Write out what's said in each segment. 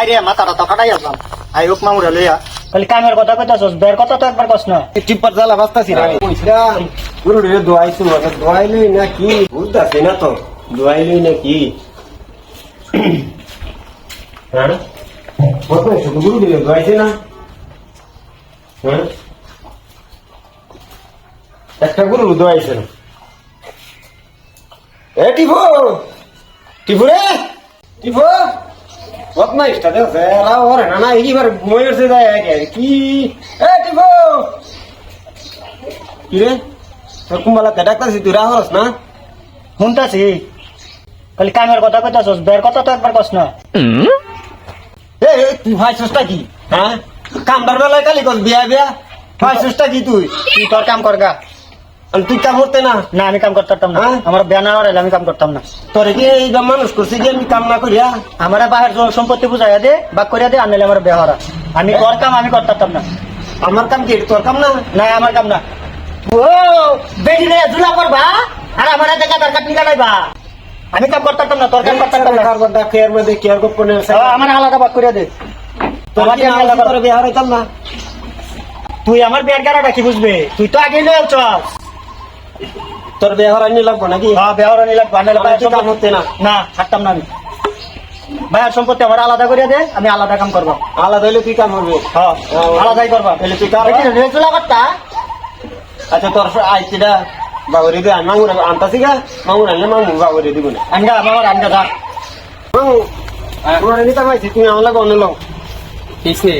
বাইরে মাথাটা তো কাটাই আসলাম। আই হোক মামুরা লইয়া। খালি কামের কথা কইতাছস বের কথা তো একবার কস না। টিপ্পার জ্বালা না কইছিলাম গুরু রে দোয়াইছো মানে দোয়াইলই না কি বুঝতাছি না তো না কি হ্যাঁ? কত শুধু গুরু রে দোয়াইছে না। হ্যাঁ? একটা গুরু দোয়াইছে না। এ টিপু! টিপু রে! টিপু! বদমাইশটা দেখছে এরা ওরে না না, এইবার ময়ূরছে যায় আগে কি? এ টিপু! কি রে তোর তুই রাহস না? শুনতাছি। খালি কামের কথা কইতাছস, বের কথা তো একবার কস না। এ তুই ভাইছসটা কি? হ্যাঁ? কামদার বেলায় কালি কস, বিয়া বিয়া? ভাইছসটা কি তুই? তুই তোর কাম কর গা। আর তুই কাম করতে না? না আমি কাম করতাম না। হ্যাঁ? আমার বিয়া না হলে আমি কাম করতাম না। তোরে কি এই মানুষ করছে যে আমি কাম না করিয়া? আমার বাহির সম্পত্তি বুঝাইয়া দে বাক করিয়া দে আনলে আমার আমি তোর কাম আমি করতাম না। আমার কাম কি তোর কাম না? না আমার কাম না। ও বেশি রে জুলা করবা? আর আমার দেখা তার কাটনি কাটাইবা আমি কাম করতাম না তোর কাম করতাম না। এর মধ্যে কি আর গোপনে আছে ও, আমার আলাদা বাক করিয়া দে। তোর কি আলাদা করে হইতাম না? তুই আমার বিয়ার গাড়াটা কি বুঝবে? তুই তো আগে লয়ে চল। তোর বিয়া হরাই লাগবো নাকি? হ্যাঁ বিয়া হরা নিলাম বান্ডেল তাহলে তুই কাম হতে না। না থাকতাম না আমি। ভাইয়ার সম্পত্তি আমার আলাদা করিয়া দে আমি আলাদা কাম করব। আলাদা হইলে তুই কাম হবে। হ্যাঁ আলাদাই করবা তাহলে তুই কাম রেজুলা করতা আচ্ছা তোর আইছিটা বাবরি দে মামুর আনতাছি গা। মামুর আনলে মামুর বাবরি দিব না। আনগা আমার আনগা যা। মামু তোমার নিতে পাইছি তুমি আমার লাগে অন্য লও। কিসে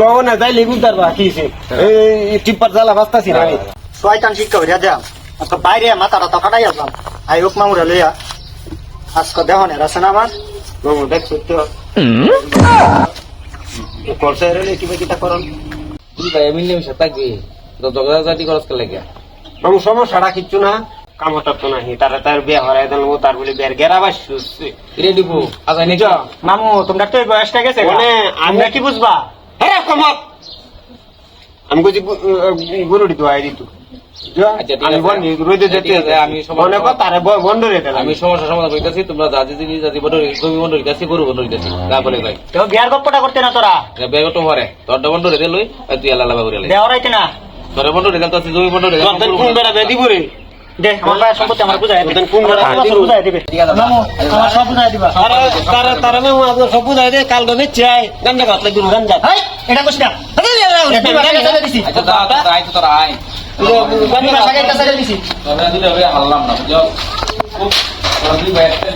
লও না যাই লিবু তারবা কিছে এই টিপ্পার জ্বালা বাঁচতাছি না। আমি শয়তান শিক্ষা করিয়া দেয়াম আজকে বাইরে মাথাটা তো কাটাই আসলাম আই হোক মামুরা লইয়া। আজকে দেহনের আছে না আমার? মামু দেখ সত্য করছে রে কিবা কিটা করন তুই ভাই মিলে মিশে থাকবি তো খরচ করলে কে মামু সমস্যাটা কিচ্ছু না। কাম তো নাহি। তারা তার বিয়া হরাই দেন ও তার বলে বিয়ার গেরা বাস রে ডিপু আচ্ছা নিজ মামু তোমরা তো বয়সটা গেছে মানে আমি তোমরা কি বুঝবা? হ্যাঁ কমত আমি কইছি গরুটি তো আই দিতু আমি যেতে আছে, আমি সমস্যা- তারে সমাধান করতেছি তোমরা জাতি জিনিস জাতি বন্ধ জমি বন্ধ রেখেছি গরু বন্ধ রেখেছি গা ভাই। তো বিয়ার গপ্পটা করতে না তোরা? বেগ তো হরে তোর বন্ধ রেখে লই তুই আল্লাহ লাভা করে লাই না? তোর বন্ধ রেখে তো জমি বন্ধ রেখে তোর কোন বেড়া বেদি দে দে। তোর মামু আচ্ছা। আমার সব বুঝাই দিবা। তারা তারা তারা না আপনার সব বুঝাই দে কাল তো বেচে আয়। গাছ লাগবে গান্দা। হাই এটা কইছ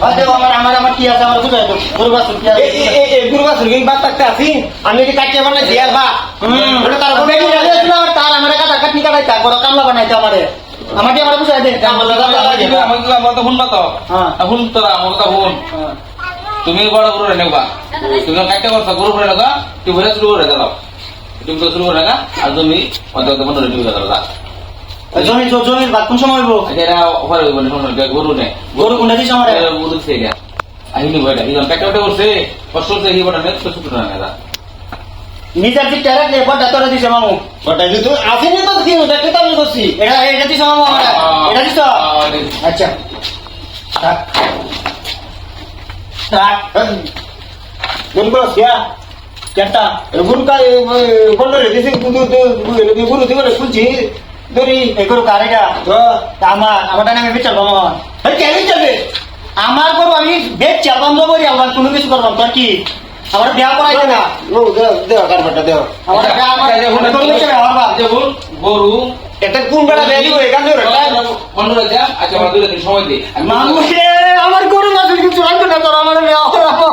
আচ্ছা আমাকে আমার বুঝাই দে আমাকে শুনবা তো হ্যাঁ। শুন তোরা আমার কথা শুন তুমি বড় গরু রে নেবা তুমি কাটতে করছ গরু তুই ভরে শুরু করে দাও তুমি শুরু করে আর তুমি অত রেডি করে দাও জমি জমি বাদ কোন সময় হইব আচ্ছা এটা ওপরে হইব না শুনুন গরু নে গরু কোনটা দিছ আমারে গরু সে গা আহিনি বইটা ইজন কাটতে করছে কষ্ট হচ্ছে কি বড় নে তো ছোট না না নিজের দিক টেরা নে বড় তোরা দিছ মামু ওটাই তো আসেনি তো কি দেখতে তো আমি করছি এটা এটা দিছ মামু আমারে এটা দিছ আচ্ছা থাক থাক কোন করছ কিয়া কেনটা গুরু কা বন্ধ রে দিছি গুরু গুরু দিব না তো আমার আমার নামে বিচার মামা কেন যাবে আমার গরু আমি বেচছি বন্ধ করি আমার কোনো কিছু করব তোর কি? আমার বিয়া করাইছে না। দেও কারবারটা দেও আমার গরু বেচে না, আমার বাপ। গরু এটা কোন বেড়া করে এখান থেকে যা আচ্ছা আমার দুই দিন সময় মানুষ আমার গরু মাছ কিছু রাখবে না তোর আমার বিয়া করাবো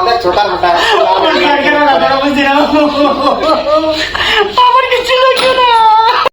দেখ ছোট মোটা